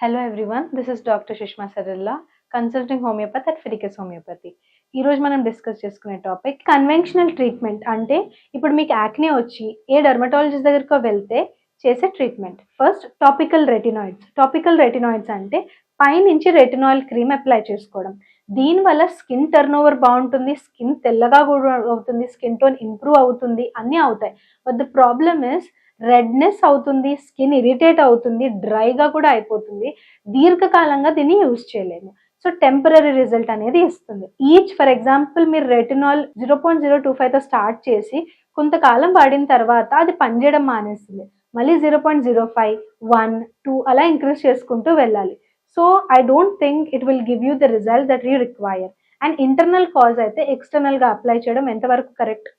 Hello everyone this is doctor Sushma Saralla consulting homeopathy at Fiticus homeopathy ఈ రోజు మనం discuss చేసుకునే topic conventional treatment అంటే ఇప్పుడు మీకు యాక్నే వచ్చి ఏ డర్మటాలజిస్ట్ దగ్గరకు వెళ్తే చేసే treatment first topical retinoids topical retinoids అంటే పైనుంచి రెటినాయిల్ క్రీమ్ అప్లై చేసుకోవడం. దీనివల్ల స్కిన్ టర్న్ ఓవర్ బాగుంటుంది స్కిన్ తెల్లగా కూడా అవుతుంది స్కిన్ టోన్ ఇంప్రూవ్ అవుతుంది అన్నీ అవుతాయి. But the problem is redness అవుతుంది స్కిన్ ఇరిటేట్ అవుతుంది డ్రైగా కూడా అయిపోతుంది. దీర్ఘకాలంగా దీన్ని యూజ్ చేయలేము. సో టెంపరీ రిజల్ట్ అనేది ఇస్తుంది. ఈచ్ ఫర్ ఎగ్జాంపుల్ మీరు retinol zero point zero two ఫైవ్తో start చేసి కొంతకాలం వాడిన తర్వాత అది పనిచేయడం మానేస్తుంది. మళ్ళీ zero point zero five one two అలా ఇంక్రీజ్ చేసుకుంటూ వెళ్ళాలి. So I don't think it will give you the result that you require. And internal cause అయితే ఎక్స్టర్నల్గా అప్లై చేయడం ఎంతవరకు correct?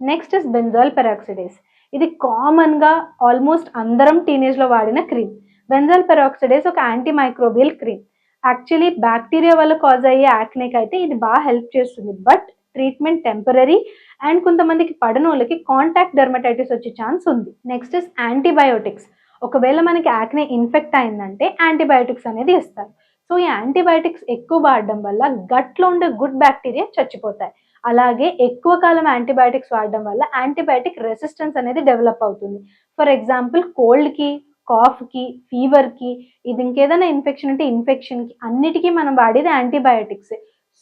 Next is benzoyl peroxide. ఇది కామన్గా ఆల్మోస్ట్ అందరం టీనేజ్లో వాడిన క్రీమ్ బెంజాల్ పెరాక్సిడేస్ ఒక anti microbial cream actually bacteria వల్ల కాజ్ అయ్యే యాక్నేక్ అయితే ఇది బాగా హెల్ప్ చేస్తుంది. బట్ ట్రీట్మెంట్ టెంపరీ అండ్ కొంతమందికి పడనోళ్ళకి కాంటాక్ట్ డెర్మటైటిస్ వచ్చే ఛాన్స్ ఉంది. నెక్స్ట్ ఇస్ యాంటీబయోటిక్స్ ఒకవేళ మనకి యాక్నే ఇన్ఫెక్ట్ అయిందంటే యాంటీబయోటిక్స్ అనేది ఇస్తారు. సో ఈ యాంటీబయోటిక్స్ ఎక్కువ వాడడం వల్ల గట్లో ఉండే గుడ్ బ్యాక్టీరియా చచ్చిపోతాయి. అలాగే ఎక్కువ కాలం యాంటీబయాటిక్స్ వాడడం వల్ల యాంటీబయాటిక్ రెసిస్టెన్స్ అనేది డెవలప్ అవుతుంది. ఫర్ ఎగ్జాంపుల్ కోల్డ్కి కాఫ్కి ఫీవర్కి ఇది ఇంకేదైనా ఇన్ఫెక్షన్ అంటే ఇన్ఫెక్షన్కి అన్నిటికీ మనం వాడేది యాంటీబయాటిక్స్.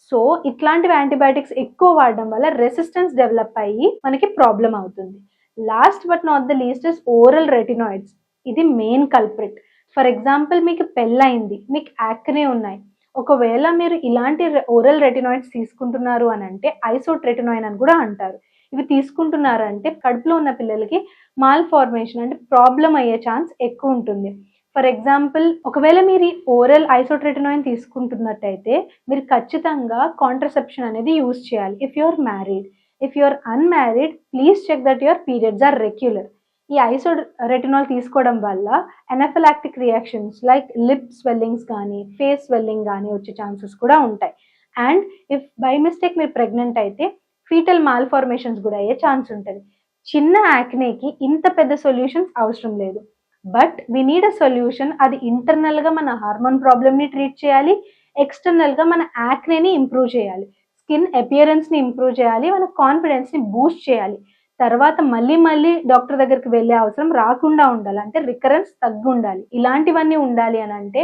సో ఇట్లాంటివి యాంటీబయాటిక్స్ ఎక్కువ వాడడం వల్ల రెసిస్టెన్స్ డెవలప్ అయ్యి మనకి ప్రాబ్లం అవుతుంది. Last but not the least is oral retinoids. ఇది మెయిన్ కల్ప్రిట్. ఫర్ ఎగ్జాంపుల్ మీకు పెళ్ళయింది మీకు యాక్నే ఉన్నాయి. ఒకవేళ మీరు ఇలాంటి ఓరల్ రెటినాయిడ్స్ తీసుకుంటున్నారు అని అంటే ఐసోట్రెటినాయిన్ అని కూడా అంటారు. ఇవి తీసుకుంటున్నారంటే కడుపులో ఉన్న పిల్లలకి మాల్ ఫార్మేషన్ అంటే ప్రాబ్లం అయ్యే ఛాన్స్ ఎక్కువ ఉంటుంది. ఫర్ ఎగ్జాంపుల్ ఒకవేళ మీరు ఓరల్ ఐసోట్రెటినాయిన్ తీసుకుంటున్నట్టయితే మీరు ఖచ్చితంగా కాంట్రసెప్షన్ అనేది యూజ్ చేయాలి. If you are married if you are unmarried please check that your periods are regular ఈ ఐసో రెటినాల్ తీసుకోవడం వల్ల anaphylactic reactions like lip swellings కానీ ఫేస్ స్వెల్లింగ్ కానీ వచ్చే ఛాన్సెస్ కూడా ఉంటాయి. అండ్ ఇఫ్ బై మిస్టేక్ మీరు ప్రెగ్నెంట్ అయితే ఫీటల్ మాల్ఫార్మేషన్స్ కూడా అయ్యే ఛాన్స్ ఉంటుంది. చిన్న యాక్నేకి ఇంత పెద్ద సొల్యూషన్స్ అవసరం లేదు. But we need a solution. అది ఇంటర్నల్గా మన హార్మోన్ ప్రాబ్లమ్ని ట్రీట్ చేయాలి. ఎక్స్టర్నల్గా మన యాక్నేని ఇంప్రూవ్ చేయాలి. స్కిన్ అపియరెన్స్ని ఇంప్రూవ్ చేయాలి. మన కాన్ఫిడెన్స్ని బూస్ట్ చేయాలి. తర్వాత మళ్ళీ మళ్ళీ డాక్టర్ దగ్గరికి వెళ్ళే అవసరం రాకుండా ఉండాలి. అంటే రికరెన్స్ తగ్గి ఉండాలి ఇలాంటివన్నీ ఉండాలి అని అంటే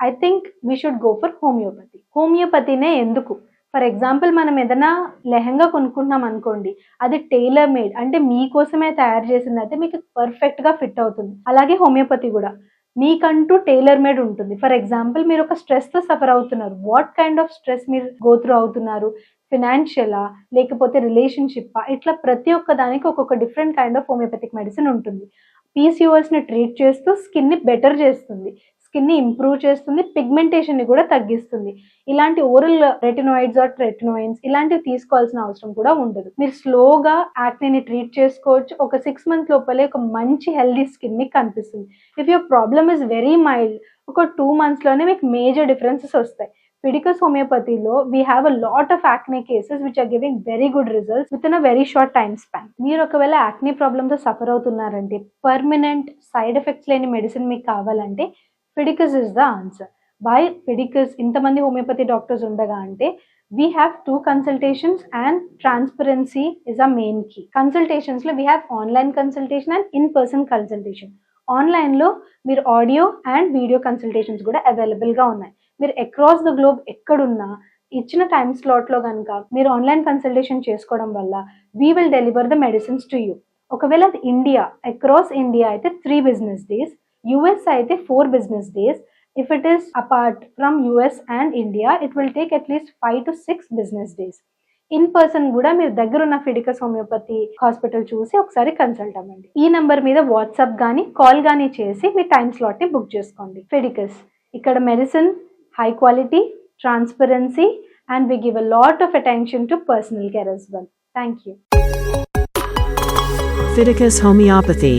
I think we should go for homeopathy హోమియోపతినే ఎందుకు? ఫర్ ఎగ్జాంపుల్ మనం ఏదైనా లెహంగా కొనుక్కుంటున్నాం అనుకోండి అది టైలర్ మేడ్ అంటే మీకోసమే తయారు చేసింది అయితే మీకు పర్ఫెక్ట్గా ఫిట్ అవుతుంది. అలాగే హోమియోపతి కూడా. మీకంటూ టైలర్ మేడ్ ఉంటుంది. ఫర్ ఎగ్జాంపుల్ మీరు ఒక స్ట్రెస్తో సఫర్ అవుతున్నారు. వాట్ కైండ్ ఆఫ్ స్ట్రెస్ మీరు గోత్రూ అవుతున్నారు? ఫినాన్షియలా లేకపోతే రిలేషన్షిప్పా ఇట్లా ప్రతి ఒక్క దానికి ఒక్కొక్క different kind of homeopathic medicine ఉంటుంది. పీసీఓఎస్ని ట్రీట్ చేస్తూ స్కిన్ని బెటర్ చేస్తుంది. స్కిన్ని ఇంప్రూవ్ చేస్తుంది పిగ్మెంటేషన్ని కూడా తగ్గిస్తుంది. ఇలాంటి ఓరల్ రెటినాయిడ్స్ ఆర్ రెటినోయిన్స్ ఇలాంటివి తీసుకోవాల్సిన అవసరం కూడా ఉండదు. మీరు స్లోగా యాక్నేని ట్రీట్ చేసుకోవచ్చు. ఒక సిక్స్ మంత్స్ లోపలే ఒక మంచి హెల్దీ స్కిన్ మీకు కనిపిస్తుంది. If your problem is very mild ఒక టూ మంత్స్లోనే మీకు మేజర్ డిఫరెన్సెస్ వస్తాయి. పిడికస్ హోమియోపతిలో we have a lot of acne cases which are giving very good results within a very short time span మీరు ఒకవేళ యాక్నీ ప్రాబ్లమ్తో సఫర్ అవుతున్నారంటే పర్మనెంట్ సైడ్ ఎఫెక్ట్స్ లేని మెడిసిన్ మీకు కావాలంటే Fiticus is the answer by Fiticus ఇంతమంది homeopathy doctors ఉండగా అంటే we have two consultations and transparency is a main key కన్సల్టేషన్స్లో we have online consultation and in person consultation ఆన్లైన్లో మీరు audio and video consultations కూడా అవైలబుల్గా ఉన్నాయి. మీరు అక్రాస్ ద గ్లోబ్ ఎక్కడున్నా ఇచ్చిన టైం స్లాట్లో కనుక మీరు ఆన్లైన్ కన్సల్టేషన్ చేసుకోవడం వల్ల we will deliver the medicines to you ఒకవేళ అది ఇండియా అక్రాస్ ఇండియా అయితే త్రీ బిజినెస్ డేస్ యుఎస్ అయితే four business days if it is apart from US and India it will take at least five to six business days in person కూడా మీరు దగ్గర ఉన్న Fidicus homeopathy hospital చూసి ఒకసారి consult అవ్వండి. ఈ number మీద వాట్సాప్ కానీ కాల్ కానీ చేసి మీ టైం స్లాట్ని బుక్ చేసుకోండి. ఫిడికస్ ఇక్కడ medicine high quality transparency and we give a lot of attention to personal care as well thank you Fiticus Homeopathy